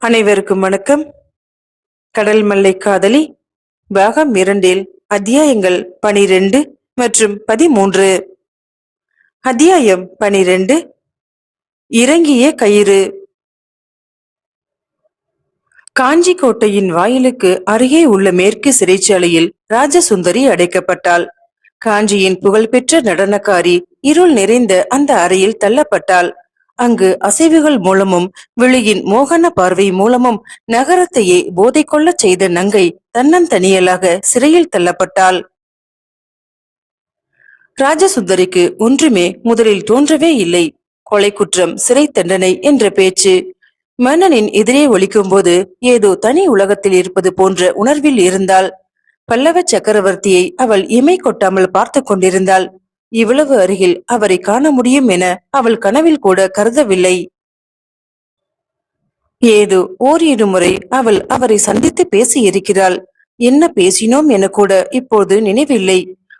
அனைவருக்கும் வணக்கம். கடல் மல்லை காதலி பாகம் இரண்டில் அத்தியாயங்கள் பனிரெண்டு மற்றும் பதிமூன்று. அத்தியாயம் பனிரெண்டு இறங்கிய கயிறு. காஞ்சி கோட்டையின் வாயிலுக்கு அருகே உள்ள மேற்கு சிறைச்சாலையில் ராஜசுந்தரி அடைக்கப்பட்டாள். காஞ்சியின் புகழ்பெற்ற நடனக்காரி இருள் நிறைந்த அந்த அறையில் தள்ளப்பட்டாள். அங்கு அசைவுகள் மூலமும் விழியின் மோகன பார்வை மூலமும் நகரத்தையே போதை கொள்ளச் செய்த நங்கை தன்னந்தனியலாக சிறையில் தள்ளப்பட்டாள். ராஜசுந்தரிக்கு ஒன்றுமே முதலில் தோன்றவே இல்லை. கொலை குற்றம் சிறை தண்டனை என்ற பேச்சு. மன்னனின் எதிரே ஒழிக்கும் போது ஏதோ தனி உலகத்தில் இருப்பது போன்ற உணர்வில் இருந்தாள். பல்லவ சக்கரவர்த்தியை அவள் இமை கொட்டாமல் பார்த்து கொண்டிருந்தாள். இவ்வளவு அருகில் அவரை காண முடியும் என அவள் கனவில் கூட கருதவில்லை. ஏதோ ஓரிரு முறை அவள் அவரை சந்தித்து பேசி இருக்கிறாள். என்ன பேசினோம் என கூட இப்போது நினைவில்லை.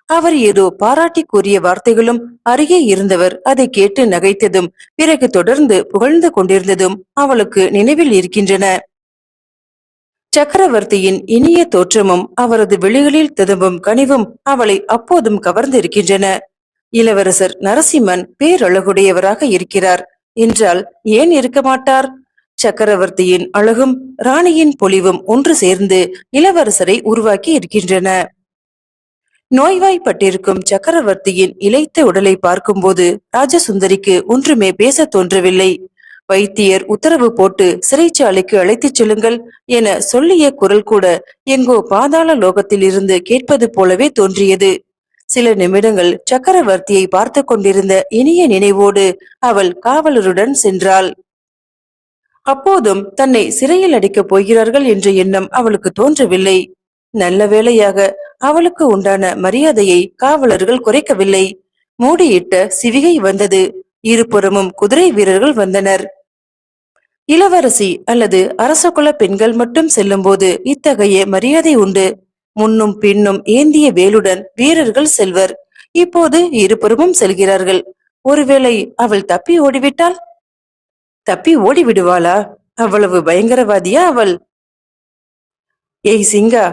அவர் ஏதோ பாராட்டி கூறிய வார்த்தைகளும் அருகே இருந்தவர் அதை கேட்டு நகைத்ததும் பிறகு தொடர்ந்து புகழ்ந்து கொண்டிருந்ததும் அவளுக்கு நினைவில் இருக்கின்றன. சக்கரவர்த்தியின் இனிய தோற்றமும் அவரது விழிகளில் திரும்பும் கனிவும் அவளை அப்போதும் கவர்ந்திருக்கின்றன. இளவரசர் நரசிம்மன் பேரழகுடையவராக இருக்கிறார். என்றால் ஏன் இருக்க மாட்டார்? சக்கரவர்த்தியின் அழகும் ராணியின் பொலிவும் ஒன்று சேர்ந்து இளவரசரை உருவாக்கி இருக்கின்றன. நோய்வாய்ப்பட்டிருக்கும் சக்கரவர்த்தியின் இளைத்த உடலை பார்க்கும்போது ராஜசுந்தரிக்கு ஒன்றுமே பேச தோன்றவில்லை. வைத்தியர் உத்தரவு போட்டு சிறைச்சாலைக்கு அழைத்துச் செல்லுங்கள் என சொல்லிய குரல் கூட எங்கோ பாதாள லோகத்தில் இருந்து கேட்பது போலவே தோன்றியது. சில நிமிடங்கள் சக்கரவர்த்தியை பார்த்து கொண்டிருந்த இனிய நினைவோடு அவள் காவலருடன் சென்றாள். அப்போதும் தன்னை சிறையில் அடிக்கப் போகிறார்கள் என்ற எண்ணம் அவளுக்கு தோன்றவில்லை. நல்ல வேளையாக அவளுக்கு உண்டான மரியாதையை காவலர்கள் குறைக்கவில்லை. மூடியிட்ட சிவிகை வந்தது. இருபுறமும் குதிரை வீரர்கள் வந்தனர். இளவரசி அல்லது அரசகுல பெண்கள் மட்டும் செல்லும்போது இத்தகைய மரியாதை உண்டு. முன்னும் பின்னும் ஏந்திய வேலுடன் வீரர்கள் செல்வர். இப்போது இருபுறமும் செல்கிறார்கள். ஒருவேளை அவள் தப்பி ஓடிவிட்டாள் தப்பி ஓடி விடுவாளா அவ்வளவு பயங்கரவாதியா அவள்? ஏய் சிங்கா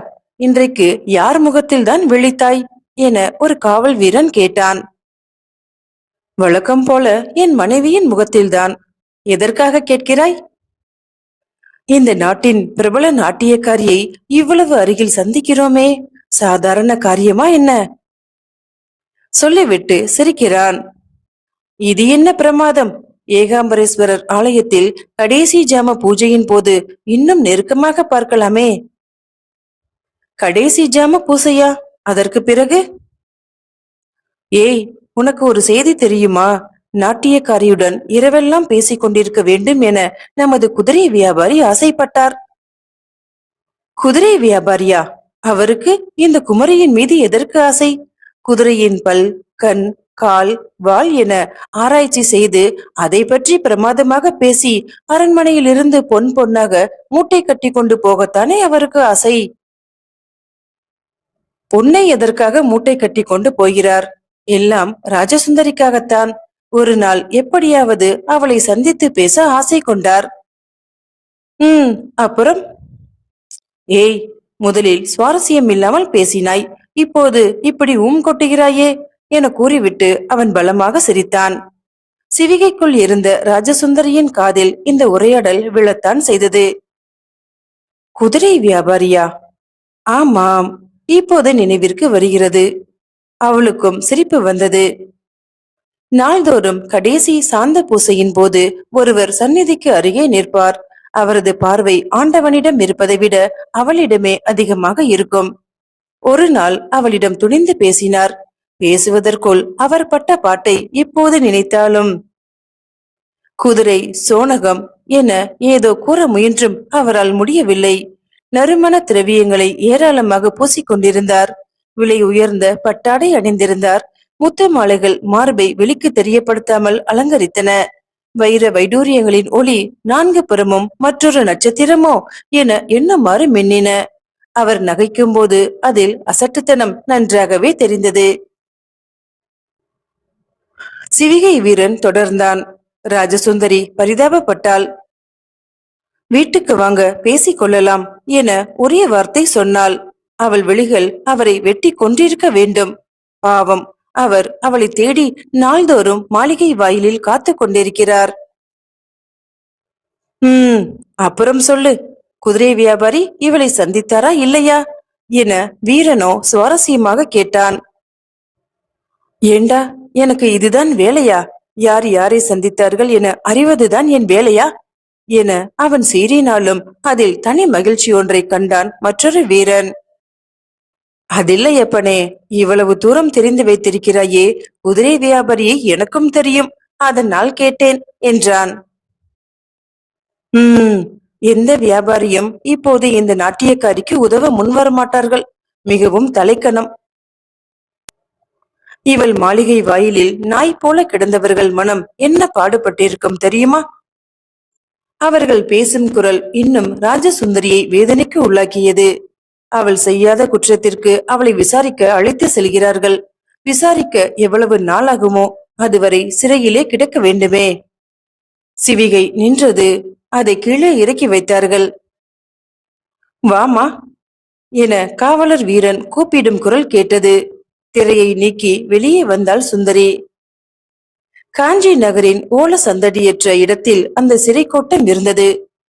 இன்றைக்கு யார் முகத்தில் தான் விழித்தாய்? என ஒரு காவல் வீரன் கேட்டான். வழக்கம் போல என் மனைவியின் முகத்தில்தான். எதற்காக கேட்கிறாய்? இந்த நாட்டின் பிரபல நாட்டியக்காரியை இவ்வளவு அருகில் சந்திக்கிறோமே? சாதாரண காரியமா என்ன? சொல்லிவிட்டு சிரிக்கிறான். இது என்ன பிரமாதம்? ஏகாம்பரேஸ்வரர் ஆலயத்தில் கடைசி ஜாம பூஜையின் போது இன்னும் நெருக்கமாக பார்க்கலாமே. கடைசி ஜாம பூசையா? அதற்கு பிறகு? ஏய் உனக்கு ஒரு செய்தி தெரியுமா? நாட்டியக்காரியுடன் இரவெல்லாம் பேசிக் கொண்டிருக்க வேண்டும் என நமது குதிரை வியாபாரி ஆசைப்பட்டார். குதிரை வியாபாரியா? அவருக்கு இந்த குமரியின் மீது எதற்கு ஆசை? குதிரையின் பல் கண் கால் வால் என ஆராய்ச்சி செய்து அதை பற்றி பிரமாதமாக பேசி அரண்மனையில் இருந்து பொன் பொன்னாக மூட்டை கட்டி கொண்டு போகத்தானே அவருக்கு ஆசை? பொன்னை எதற்காக மூட்டை கட்டி கொண்டு போகிறார்? எல்லாம் ராஜசுந்தரிக்காகத்தான். ஒரு நாள் எப்படியாவது அவளை சந்தித்து பேச ஆசை கொண்டார். உம் அப்புறம்? ஏய் முதலில் சுவாரஸ்யம் இல்லாமல் பேசினாய். இப்போது இப்படி ஊம் கொட்டுகிறாயே என கூறிவிட்டு அவன் பலமாக சிரித்தான். சிவிகைக்குள் இருந்த ராஜசுந்தரியின் காதில் இந்த உரையாடல் விழத்தான் செய்தது. குதிரை வியாபாரியா? ஆமாம் இப்போது நினைவிற்கு வருகிறது. அவளுக்கும் சிரிப்பு வந்தது. நாள்தோறும் கடைசி சாந்த பூசையின் போது ஒருவர் சந்நிதிக்கு அருகே நிற்பார். அவரது பார்வை ஆண்டவனிடம் இருப்பதை விட அவளிடமே அதிகமாக இருக்கும். ஒரு நாள் அவளிடம் துணிந்து பேசினார். பேசுவதற்குள் அவர் பட்ட பாட்டை இப்போது நினைத்தாலும் குதிரை சோனகம் என ஏதோ கூற முயன்றும் அவரால் முடியவில்லை. நறுமண திரவியங்களை ஏராளமாக பூசிக்கொண்டிருந்தார். விலை உயர்ந்த பட்டாடை அணிந்திருந்தார். முத்த மாலைகள் மார்பை வெளிக்கு தெரியப்படுத்தாமல் அலங்கரித்தன. வைர வைடூரியங்களின் ஒளி நான்கு புறமும் மற்றொரு நட்சத்திரமோ என எண்ணமாறு மின்னின. அவர் நகைக்கும் போது அதில் அசட்டுத்தனம் நன்றாகவே தெரிந்தது. சிவிகை வீரன் தொடர்ந்தான். ராஜசுந்தரி பரிதாபப்பட்டாள். வீட்டுக்கு வாங்க பேசிக் கொள்ளலாம் என ஒரே வார்த்தை சொன்னாள். அவள் விழிகள் அவரை வெட்டி கொன்றிருக்க வேண்டும். பாவம் அவர் அவளை தேடி நாள்தோறும் மாளிகை வாயிலில் காத்து கொண்டிருக்கிறார். உம் அப்புறம் சொல்லு. குதிரை வியாபாரி இவளை சந்தித்தாரா இல்லையா? என வீரனோ சுவாரஸ்யமாக கேட்டான். ஏண்டா எனக்கு இதுதான் வேலையா? யார் யாரை சந்தித்தார்கள் என அறிவதுதான் என் வேலையா? என அவன் சீறினாலும் அதில் தனி மகிழ்ச்சி ஒன்றை கண்டான் மற்றொரு வீரன். அதில்லை அப்பனே இவ்வளவு தூரம் தெரிந்து வைத்திருக்கிறாயே குதிரை வியாபாரியை எனக்கும் தெரியும் அதனால் கேட்டேன் என்றான். உம் எந்த வியாபாரியும் இப்போது இந்த நாட்டியக்காரிக்கு உதவ முன்வர மாட்டார்கள் மிகவும் தலைக்கணம். இவள் மாளிகை வாயிலில் நாய் போல கிடந்தவர்கள் மனம் என்ன பாடுபட்டிருக்கும் தெரியுமா? அவர்கள் பேசும் குரல் இன்னும் ராஜசுந்தரியை வேதனைக்கு உள்ளாக்கியது. அவள் செய்யாத குற்றத்திற்கு அவளை விசாரிக்க அழைத்து செல்கிறார்கள். விசாரிக்க எவ்வளவு நாளாகுமோ அதுவரை சிறையிலே கிடக்க வேண்டுமே. சிவிகை நின்றது அதை கீழே இறக்கி வைத்தார்கள். வாமா என காவலர் வீரன் கூப்பிடும் குரல் கேட்டது. திரையை நீக்கி வெளியே வந்தாள் சுந்தரி. காஞ்சி நகரின் ஓல சந்தடியற்ற இடத்தில் அந்த சிறை கோட்டம் இருந்தது.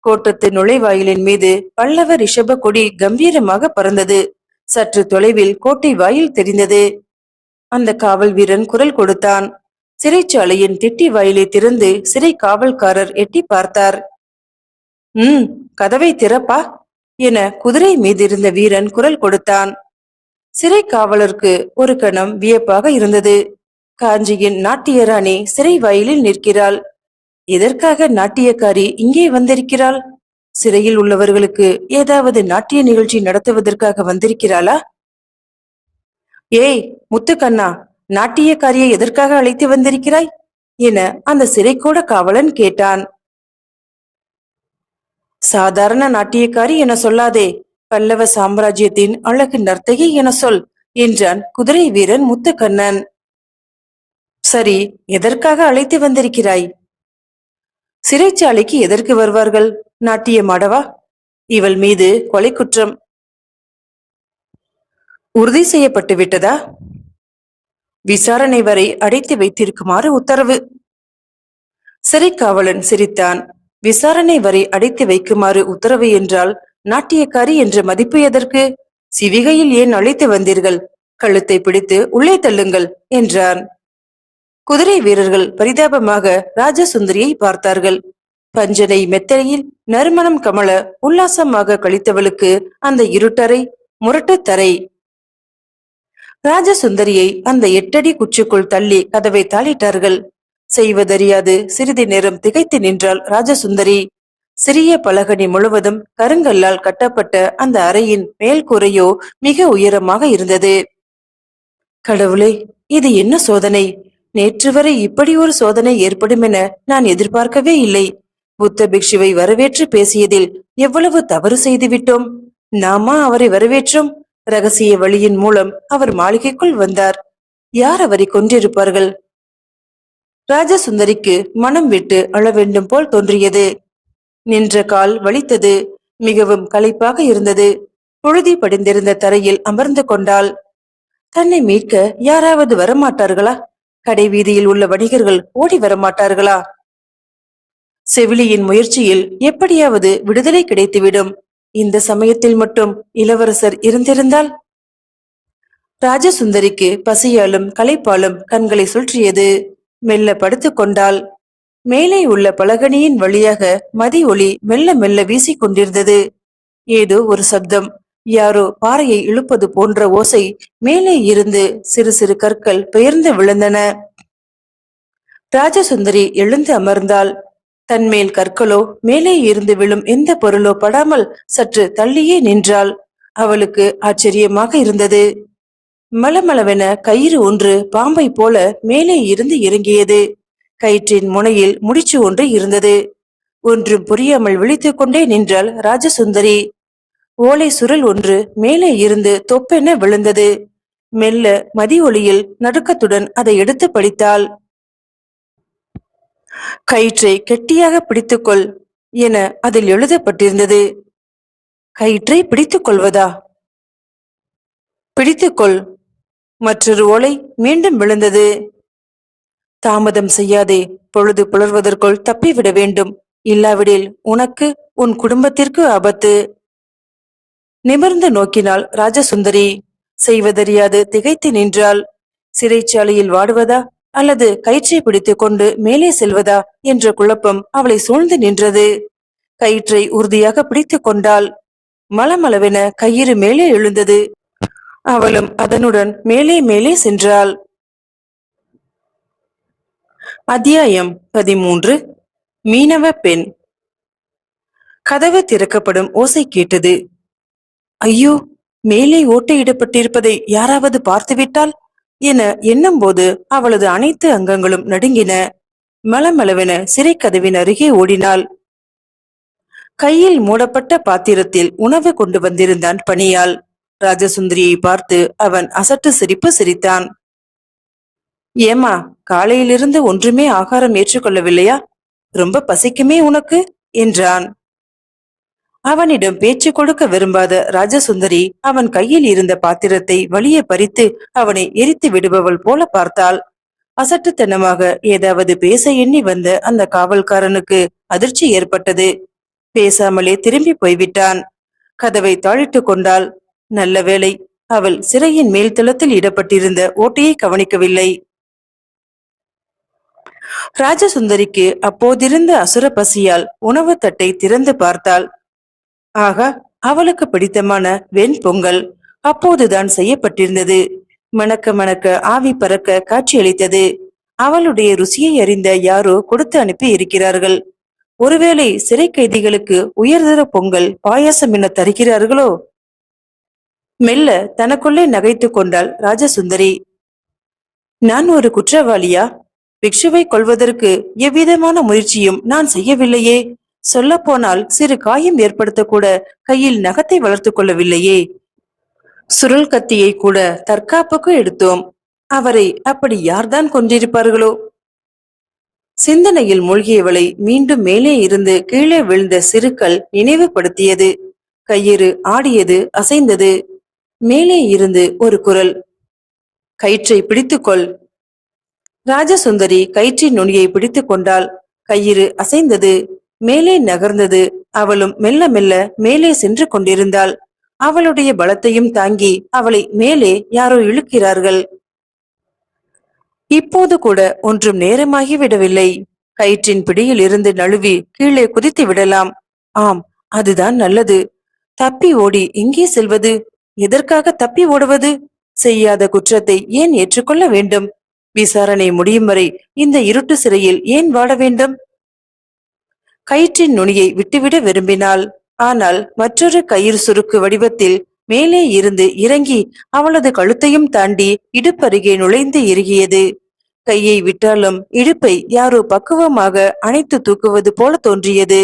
கோட்டத்து நுழைவாயிலின் மீது பல்லவ ரிஷப கொடி கம்பீரமாக பறந்தது. சற்று தொலைவில் கோட்டை வாயில் தெரிந்தது. அந்த காவல் வீரன் குரல் கொடுத்தான். சிறைச்சாலையின் திட்டி வாயிலை திறந்து சிறை காவல்காரர் எட்டி பார்த்தார். உம் கதவை திறப்பா? என குதிரை மீதிருந்த வீரன் குரல் கொடுத்தான். சிறை காவலருக்கு ஒரு கணம் வியப்பாக இருந்தது. காஞ்சியின் நாட்டிய ராணி சிறை வாயிலில் நிற்கிறாள். எதற்காக நாட்டியக்காரி இங்கே வந்திருக்கிறாள்? சிறையில் உள்ளவர்களுக்கு ஏதாவது நாட்டிய நிகழ்ச்சி நடத்துவதற்காக வந்திருக்கிறாளா? ஏய் முத்துக்கண்ணா நாட்டியக்காரியை எதற்காக அழைத்து வந்திருக்கிறாய்? என அந்த சிறைக்கூட காவலன் கேட்டான். சாதாரண நாட்டியக்காரி என சொல்லாதே பல்லவ சாம்ராஜ்யத்தின் அழகு நர்த்தகி என சொல் என்றான் குதிரை வீரன் முத்துக்கண்ணன். சரி எதற்காக அழைத்து வந்திருக்கிறாய்? சிறைச்சாலைக்கு எதற்கு வருவார்கள்? நாட்டியமாடவா இவள் மீது கொலை குற்றம். உறுதி செய்யப்பட்டு விட்டதா? விசாரணை வரை அடைத்து வைத்திருக்குமாறு உத்தரவு. சிறைக்காவலன் சிரித்தான். விசாரணை வரை அடைத்து வைக்குமாறு உத்தரவு என்றால் நாட்டியக்காரி என்ற மதிப்பு எதற்கு? சிவிகையில் ஏன் அழைத்து வந்தீர்கள்? கழுத்தை பிடித்து உள்ளே தள்ளுங்கள் என்றான். குதிரை வீரர்கள் பரிதாபமாக ராஜசுந்தரியை பார்த்தார்கள். பஞ்சனை மெத்தையில் நறுமணம் கமல உல்லாசமாக கழித்தவளுக்கு அந்த இருட்டறை முரட்டுத்தரை ராஜசுந்தரியை அந்த எட்டடி குச்சுக்குள் தள்ளி கதவை தாளிட்டார்கள். செய்வதறியாது சிறிது நேரம் திகைத்து நின்றாள் ராஜசுந்தரி. சிறிய பலகனி முழுவதும் கருங்கல்லால் கட்டப்பட்ட அந்த அறையின் மேல்கூரையோ மிக உயரமாக இருந்தது. கடவுளே இது என்ன சோதனை? நேற்று வரை இப்படி ஒரு சோதனை ஏற்படும் என நான் எதிர்பார்க்கவே இல்லை. புத்த பிக்ஷுவை வரவேற்று பேசியதில் எவ்வளவு தவறு செய்து விட்டோம் நாமா அவரை வரவேற்றோம். ரகசிய வழியின் மூலம் அவர் மாளிகைக்குள் வந்தார். யார் அவரை கொன்றிருப்பார்கள்? ராஜசுந்தரிக்கு மனம் விட்டு அழ வேண்டும் போல் தோன்றியது. நின்ற கால் வலித்தது. மிகவும் களைப்பாக இருந்தது. புழுதி படிந்திருந்த தரையில் அமர்ந்து கொண்டாள். தன்னை மீட்க யாராவது வரமாட்டார்களா? கடை வீதியில் உள்ள வணிகர்கள் ஓடி வரமாட்டார்களா? செவிலியின் முயற்சியில் எப்படியாவது விடுதலை கிடைத்துவிடும். இந்த சமயத்தில் மட்டும் இளவரசர் இருந்திருந்தால்? ராஜசுந்தரிக்கு பசியாலும் களைப்பாலும் கண்களை சுற்றியது. மெல்ல படுத்து கொண்டாள். மேலே உள்ள பலகனியின் வழியாக மதி ஒளி மெல்ல மெல்ல வீசிக் கொண்டிருந்தது. ஏதோ ஒரு சப்தம். யாரோ பாறையை இழுப்பது போன்ற ஓசை மேலே இருந்து சிறு சிறு கற்கள் பெயர்ந்து விழுந்தன. ராஜசுந்தரி எழுந்து அமர்ந்தாள். தன்மேல் கற்களோ மேலே இருந்து விழும் எந்த பொருளோ படாமல் சற்று தள்ளியே நின்றாள். அவளுக்கு ஆச்சரியமாக இருந்தது. மலமளவென கயிறு ஒன்று பாம்பை போல மேலே இருந்து இறங்கியது. கயிற்றின் முனையில் முடிச்சு ஒன்று இருந்தது. ஒன்றும் புரியாமல் விழித்துக் கொண்டே நின்றாள் ராஜசுந்தரி. ஓலை சுருள் ஒன்று மேலே இருந்து தொப்பென விழுந்தது. மெல்ல மதி ஒளியில் நடுக்கத்துடன் அதை எடுத்து படித்தாள். கயிற்றை கெட்டியாக பிடித்துக்கொள் என அதில் எழுதப்பட்டிருந்தது. கயிற்றை பிடித்துக் கொள்வதா பிடித்துக்கொள். மற்றொரு ஓலை மீண்டும் விழுந்தது. தாமதம் செய்யாதே பொழுது புலர்வதற்குள் தப்பிவிட வேண்டும். இல்லாவிடில் உனக்கு உன் குடும்பத்திற்கு ஆபத்து. நிமிர்ந்து நோக்கினாள் ராஜசுந்தரி. செய்வதறியாது திகைத்து நின்றாள். சிறைச்சாலையில் வாடுவதா? அல்லது கயிற்றை பிடித்துக் கொண்டு மேலே செல்வதா? என்ற குழப்பம் அவளை சூழ்ந்து நின்றது. கயிற்றை உறுதியாக பிடித்துக் கொண்டாள். மலமளவென கயிறு மேலே எழுந்தது. அவளும் அதனுடன் மேலே மேலே சென்றாள். அத்தியாயம் பதிமூன்று. மீனவ பெண். கதவு திறக்கப்படும் ஓசை கேட்டது. ஐயோ மேலே ஓட்டையிடப்பட்டிருப்பதை யாராவது பார்த்துவிட்டால்? என எண்ணும்போது அவளது அனைத்து அங்கங்களும் நடுங்கின. மலமளவென சிறை கதவின் அருகே ஓடினாள். கையில் மூடப்பட்ட பாத்திரத்தில் உணவு கொண்டு வந்திருந்தான் பணியால் ராஜசுந்தரியை பார்த்து அவன் அசட்டு சிரிப்பு சிரித்தான். ஏமா காலையிலிருந்து ஒன்றுமே ஆகாரம் ஏற்றுக்கொள்ளவில்லையா? ரொம்ப பசிக்குமே உனக்கு? என்றான். அவனிடம் பேச்சு கொடுக்க விரும்பாத ராஜசுந்தரி அவன் கையில் இருந்த பாத்திரத்தை வழியே பறித்து அவனை எரித்து விடுபவள் போல பார்த்தாள். அசட்டுத்தனமாக ஏதாவது பேச எண்ணி வந்த அந்த காவல்காரனுக்கு அதிர்ச்சி ஏற்பட்டது. பேசாமலே திரும்பி போய்விட்டான். கதவை தாழிட்டு கொண்டாள். நல்ல வேளை அவள் சிறையின் மேல் தளத்தில் இடப்பட்டிருந்த ஓட்டையை கவனிக்கவில்லை. ராஜசுந்தரிக்கு அப்போதிருந்த அசுர பசியால் உணவு தட்டை திறந்து பார்த்தாள். ஆகா அவளுக்கு பிடித்தமான வெண் பொங்கல் அப்போதுதான் செய்யப்பட்டிருந்தது. மணக்க மணக்க ஆவி பறக்க காட்சியளித்தது. அவளுடைய ருசியை அறிந்த யாரோ கொடுத்து அனுப்பி இருக்கிறார்கள். ஒருவேளை சிறை கைதிகளுக்கு உயர்தர பொங்கல் பாயாசம் என தருகிறார்களோ? மெல்ல தனக்குள்ளே நகைத்துக் கொண்டாள் ராஜசுந்தரி. நான் ஒரு குற்றவாளியா? பிக்ஷுவை கொள்வதற்கு எவ்விதமான முயற்சியும் நான் செய்யவில்லையே. சொல்லப்போனால் சிறு காயம் ஏற்படுத்தக்கூட கையில் நகத்தை வளர்த்து கொள்ளவில்லையே. சுருள் கத்தியை கூட தற்காப்புக்கு எடுத்தோம். அவரை அப்படி யார்தான் கொன்றிருப்பார்களோ? சிந்தனையில் மூழ்கியவளை மீண்டும் மேலே இருந்து கீழே விழுந்த சிறுக்கள் நினைவுபடுத்தியது. கயிறு ஆடியது அசைந்தது. மேலே இருந்து ஒரு குரல் கயிற்றை பிடித்துக்கொள். ராஜசுந்தரி கயிற்றின் நுனியை பிடித்துக் கொண்டால் கயிறு அசைந்தது. மேலே நகர்ந்தது. அவளும் மெல்ல மெல்ல மேலே சென்று கொண்டிருந்தாள். அவளுடைய பலத்தையும் தாங்கி அவளை மேலே யாரோ இழுக்கிறார்கள். இப்போது கூட ஒன்றும் நேரமாகி விடவில்லை. கயிற்றின் பிடியில் இருந்து நழுவி கீழே குதித்து விடலாம். ஆம் அதுதான் நல்லது. தப்பி ஓடி எங்கே செல்வது? எதற்காக தப்பி ஓடுவது? செய்யாத குற்றத்தை ஏன் ஏற்றுக்கொள்ள வேண்டும்? விசாரணை முடியும் வரை இந்த இருட்டு சிறையில் ஏன் வாட வேண்டும்? கயிற்றின் நுனியை விட்டுவிட விரும்பினாள். ஆனால் மற்றொரு கயிறு சுருக்கு வடிவத்தில் மேலே இருந்து இறங்கி அவளது கழுத்தையும் தாண்டி இடுப்பருகே நுழைந்து இறுகியது. கையை விட்டாலும் இடுப்பை யாரோ பக்குவமாக அணைத்து தூக்குவது போல தோன்றியது.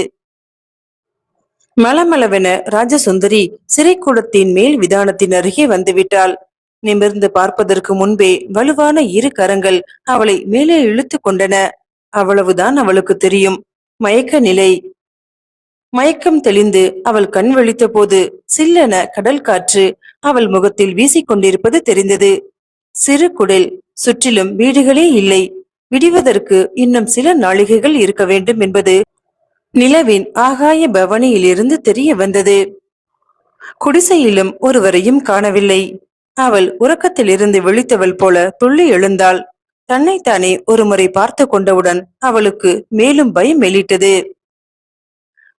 மலமளவென ராஜசுந்தரி சிறைக்கூடத்தின் மேல் விதானத்தின் அருகே வந்துவிட்டாள். நிமிர்ந்து பார்ப்பதற்கு முன்பே வலுவான இரு கரங்கள் அவளை மேலே இழுத்து கொண்டன. அவ்வளவுதான் அவளுக்கு தெரியும். மயக்க நிலை மயக்கம் தெளிந்து அவள் கண் விழித்த போது சில்லென கடல் காற்று அவள் முகத்தில் வீசிக்கொண்டிருப்பது தெரிந்தது. சிறு குடில் சுற்றிலும் வீடுகளே இல்லை. விடிவதற்கு இன்னும் சில நாளிகைகள் இருக்க வேண்டும் என்பது நிலவின் ஆகாய பவனியிலிருந்து தெரிய வந்தது. குடிசையிலும் ஒருவரையும் காணவில்லை. அவள் உறக்கத்திலிருந்து விழித்தவள் போல துள்ளி எழுந்தாள். தன்னைத்தானே ஒருமுறை பார்த்து கொண்டவுடன் அவளுக்கு மேலும் பயம் வெளியிட்டது.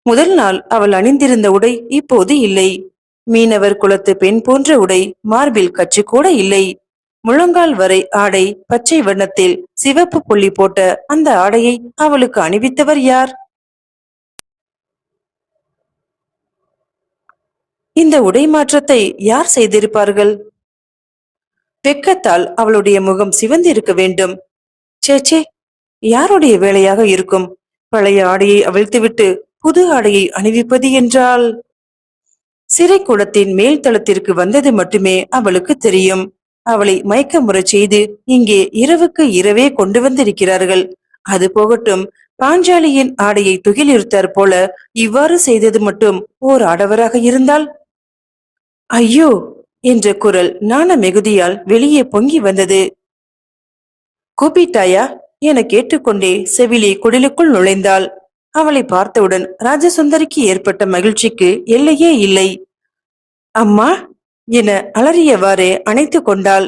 முதல் நாள் அவள் அணிந்திருந்த உடை இப்போது இல்லை. மீனவர் குலத்து பெண் போன்ற உடை மார்பில் கச்சு கூட இல்லை. முழங்கால் வரை ஆடை பச்சை வண்ணத்தில் சிவப்பு புள்ளி போட்ட அந்த ஆடையை அவளுக்கு அணிவித்தவர் யார்? இந்த உடை மாற்றத்தை யார் செய்திருப்பார்கள்? வெக்கத்தால் அவளுடைய முகம் சிவந்திருக்க வேண்டும். சேச்சே யாருடைய வேலையாக இருக்கும்? பழைய ஆடையை அவிழ்த்துவிட்டு புது ஆடையை அணிவிப்பது என்றால்? சிறைக்கூடத்தின் மேல் தளத்திற்கு வந்தது மட்டுமே அவளுக்கு தெரியும். அவளை மயக்க முறை செய்து இங்கே இரவுக்கு இரவே கொண்டு வந்திருக்கிறார்கள். அது போகட்டும் பாஞ்சாலியின் ஆடையை துகிலிருத்தார் போல இவ்வாறு செய்தது மட்டும் ஓர் ஆடவராக இருந்தால்? ஐயோ! என்ற குரல் நாண மிகுதியால் வெளியே பொங்கி வந்தது. கூப்பிட்டாயா? என கேட்டுக்கொண்டே செவிலி குடிலுக்குள் நுழைந்தாள். அவளை பார்த்தவுடன் ராஜசுந்தரிக்கு ஏற்பட்ட மகிழ்ச்சிக்கு எல்லையே இல்லை. அம்மா? என அலறியவாறே அணைத்து கொண்டாள்.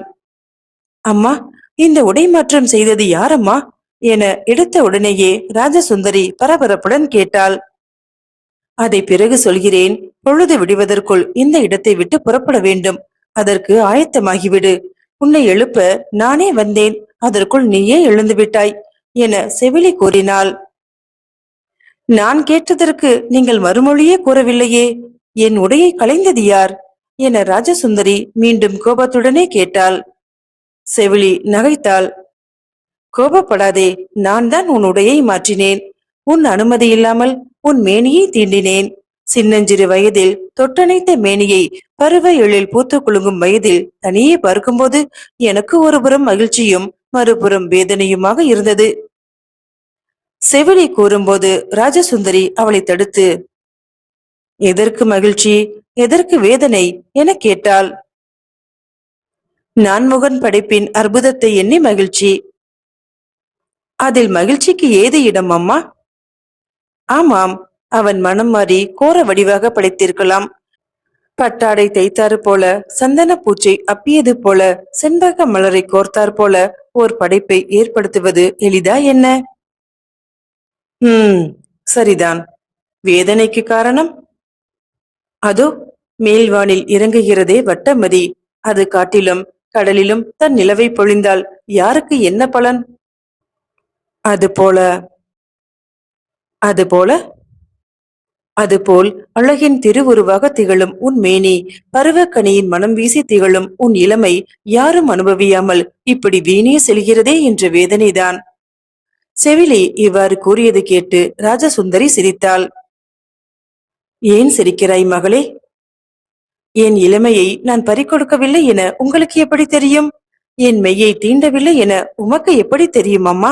அம்மா இந்த உடை மாற்றம் செய்தது யாரம்மா? என எடுத்த உடனேயே ராஜசுந்தரி பரபரப்புடன் கேட்டாள். அதை பிறகு சொல்கிறேன் பொழுது விடுவதற்குள் இந்த இடத்தை விட்டு புறப்பட வேண்டும். அதற்கு ஆயத்தமாகிவிடு. உன்னை எழுப்ப நானே வந்தேன் அதற்குள் நீயே எழுந்து விட்டாய் என செவிலி கூறினாள். நான் கேட்டதற்கு நீங்கள் மறுமொழியே கூறவில்லையே என் உடையை களைந்தது யார்? என ராஜசுந்தரி மீண்டும் கோபத்துடனே கேட்டாள். செவிலி நகைத்தாள். கோபப்படாதே நான் தான் உன் உடையை மாற்றினேன். உன் அனுமதி இல்லாமல் உன் மேனியை தீண்டினேன். சின்னஞ்சிறு வயதில் தொட்டணைத்த மேனியை பருவ எழில் பூத்து குலுங்கும் வயதில் தனியே பார்க்கும்போது எனக்கு ஒருபுறம் மகிழ்ச்சியும் மறுபுறம் வேதனையுமாக இருந்தது. செவிலி கூறும்போது ராஜசுந்தரி அவளை தடுத்து எதற்கு மகிழ்ச்சி? எதற்கு வேதனை? என கேட்டாள். நான்முகன் படைப்பின் அற்புதத்தை எண்ணி மகிழ்ச்சி. அதில் மகிழ்ச்சிக்கு ஏது இடம் அம்மா? ஆமாம் அவன் மனம் மாறி கோர வடிவாக படைத்திருக்கலாம். பட்டாடை தைத்தாறு போல சந்தன பூச்சை அப்பியது போல செண்பக மலரை கோர்த்தார் போல ஓர் படைப்பை ஏற்படுத்துவது எளிதா என்ன? ஹம் சரிதான். வேதனைக்கு காரணம்? அதோ மேல்வானில் இறங்குகிறதே வட்டமதி. அது காட்டிலும் கடலிலும் தன் நிலவை பொழிந்தால் யாருக்கு என்ன பலன்? அதுபோல அதுபோல அதுபோல் அழகின் திருவுருவாக திகழும் உன் மேனி பருவக்கனியின் மனம் வீசி திகழும் உன் இளமை யாரும் அனுபவியாமல் இப்படி வீணே செல்கிறதே என்ற வேதனைதான். செவிலி இவ்வாறு கூறியது கேட்டு ராஜசுந்தரி சிரித்தாள். ஏன் சிரிக்கிறாய் மகளே? என் இளமையை நான் பறிக்கொடுக்கவில்லை என உங்களுக்கு எப்படி தெரியும்? என் மெய்யை தீண்டவில்லை என உமக்கு எப்படி தெரியும் அம்மா?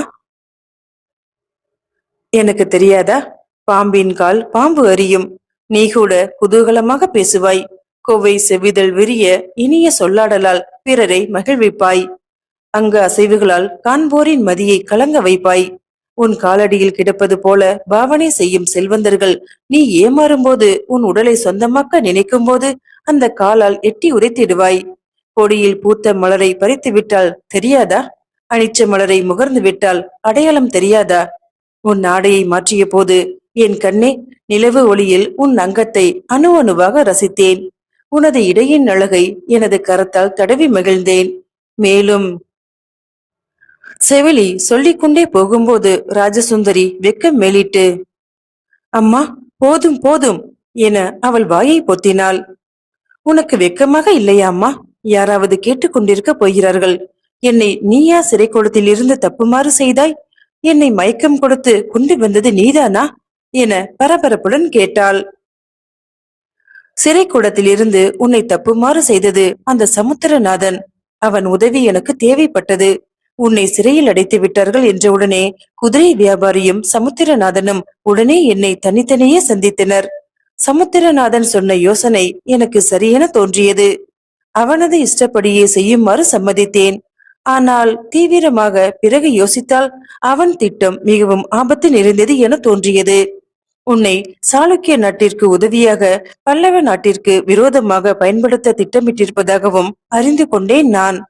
எனக்கு தெரியாதா? பாம்பின் கால் பாம்பு அறியும். நீ கூட குதூகலமாக பேசுவாய். கோவை செவிதழ் விரிய இனிய சொல்லாடலால் பிறரை மகிழ்விப்பாய். அங்கு அசைவுகளால் காண்போரின் மதியை கலங்க வைப்பாய். உன் காலடியில் கிடப்பது போல பாவனை செய்யும் செல்வந்தர்கள் நீ ஏமாறும்போது உன் உடலை சொந்தமாக்க நினைக்கும் போது அந்த காலால் எட்டி உரைத்திடுவாய் கொடியில் பூத்த மலரை பறித்து விட்டால் தெரியாதா? அனிச்ச மலரை முகர்ந்து விட்டால் அடையாளம் தெரியாதா? உன் ஆடையை மாற்றிய போது என் கண்ணே நிலவு ஒளியில் உன் அங்கத்தை அணு அணுவாக ரசித்தேன். உனது இடையின் அழகை எனது கரத்தால் தடவி மகிழ்ந்தேன். மேலும் செவிலி சொல்லிக்கொண்டே போகும்போது ராஜசுந்தரி வெக்கம் மேலிட்டு அம்மா போதும் போதும் என அவள் வாயை பொத்தினாள். உனக்கு வெக்கமாக இல்லையா அம்மா? யாராவது கேட்டுக்கொண்டிருக்க போகிறார்கள். என்னை நீயா சிறைக்குளத்தில் இருந்து தப்புமாறு செய்தாய்? என்னை மயக்கம் கொடுத்து கொண்டு வந்தது நீதானா? என பரபரப்புடன் கேட்டாள். சிறை இருந்து உன்னை தப்புமாறு செய்தது அந்த சமுத்திரநாதன். அவன் உதவி எனக்கு தேவைப்பட்டது. உன்னை சிறையில் அடைத்து விட்டார்கள் என்றவுடனே குதிரை வியாபாரியும் சமுத்திரநாதனும் உடனே என்னை தனித்தனியே சந்தித்தனர். சமுத்திரநாதன் சொன்ன யோசனை எனக்கு சரியென தோன்றியது. அவனது இஷ்டப்படியே செய்யுமாறு சம்மதித்தேன். ஆனால் தீவிரமாக பிறகு யோசித்தால் அவன் திட்டம் மிகவும் ஆபத்து நிறைந்தது என தோன்றியது. உன்னை சாளுக்கிய நாட்டிற்கு உதவியாக பல்லவ நாட்டிற்கு விரோதமாக பயன்படுத்த திட்டமிட்டிருப்பதாகவும் அறிந்து கொண்டேன் நான்.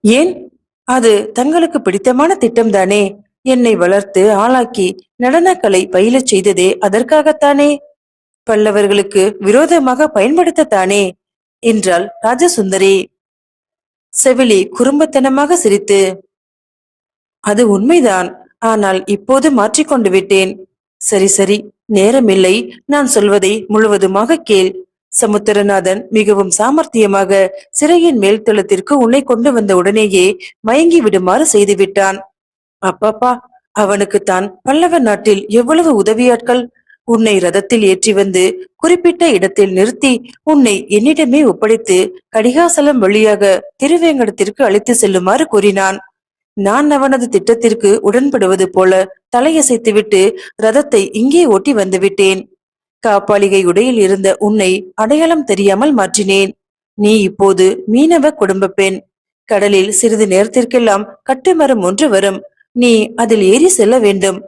ஏன்? அது தங்களுக்கு பிடித்தமான திட்டம்தானே? என்னை வளர்த்து ஆளாக்கி நடனக்கலை பயிலச் செய்ததே அதற்காகத்தானே? பல்லவர்களுக்கு விரோதமாக பயன்படுத்தத்தானே? என்றாள் ராஜசுந்தரி. செவிலி குறும்புத்தனமாக சிரித்து அது உண்மைதான். ஆனால் இப்போது மாற்றிக்கொண்டு விட்டேன். சரி சரி. நேரமில்லை. நான் சொல்வதை முழுவதுமாக கேள். சமுத்திரநாதன் மிகவும் சாமர்த்தியமாக சிறையின் மேல் தளத்திற்கு உன்னை கொண்டு வந்த உடனேயே மயங்கி விடுமாறு செய்துவிட்டான் அப்பாப்பா அவனுக்கு தான் பல்லவ நாட்டில் எவ்வளவு உதவியாட்கள்? உன்னை ரதத்தில் ஏற்றி வந்து குறிப்பிட்ட இடத்தில் நிறுத்தி உன்னை என்னிடமே ஒப்படைத்து கடிகாசலம் வழியாக திருவேங்கடத்திற்கு அழைத்து செல்லுமாறு கூறினான். நான் அவனது திட்டத்திற்கு உடன்படுவது போல தலையசைத்துவிட்டு ரதத்தை இங்கே ஓட்டி வந்துவிட்டேன். காப்பாளிகை உடையில் இருந்த உன்னை அடையாளம் தெரியாமல் மாற்றினேன். நீ இப்போது மீனவ குடும்ப பெண். கடலில் சிறிது நேரத்திற்கெல்லாம் கட்டுமரம் ஒன்று வரும். நீ அதில் ஏறி செல்ல வேண்டும்.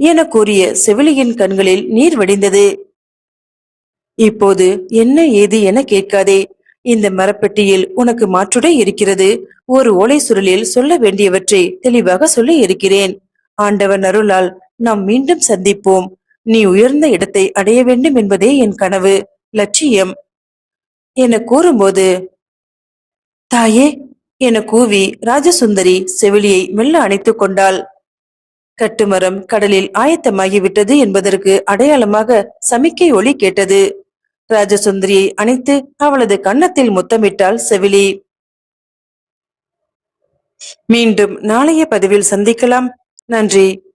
என கூறிய செவிலியின் கண்களில் நீர் வடிந்தது. இப்போது என்ன ஏது என கேட்காதே. இந்த மரப்பெட்டியில் உனக்கு மாற்றுடை இருக்கிறது. ஒரு ஓலை சுருளில் சொல்ல வேண்டியவற்றை தெளிவாக சொல்லி இருக்கிறேன். ஆண்டவன் அருளால் நாம் மீண்டும் சந்திப்போம். நீ உயர்ந்த இடத்தை அடைய வேண்டும் என்பதே என் கனவு. லட்சியம். என கூறும்போது தாயே என கூவி ராஜசுந்தரி செவிலியை மெல்ல அணைத்துக் கொண்டாள். கட்டுமரம் கடலில் ஆயத்தமாகிவிட்டது என்பதற்கு அடையாளமாக சமிக்கை ஒலி கேட்டது. ராஜசுந்தரியை அணைத்து அவளது கன்னத்தில் முத்தமிட்டாள் செவிலி. மீண்டும் நாளைய பதிவில் சந்திக்கலாம். நன்றி.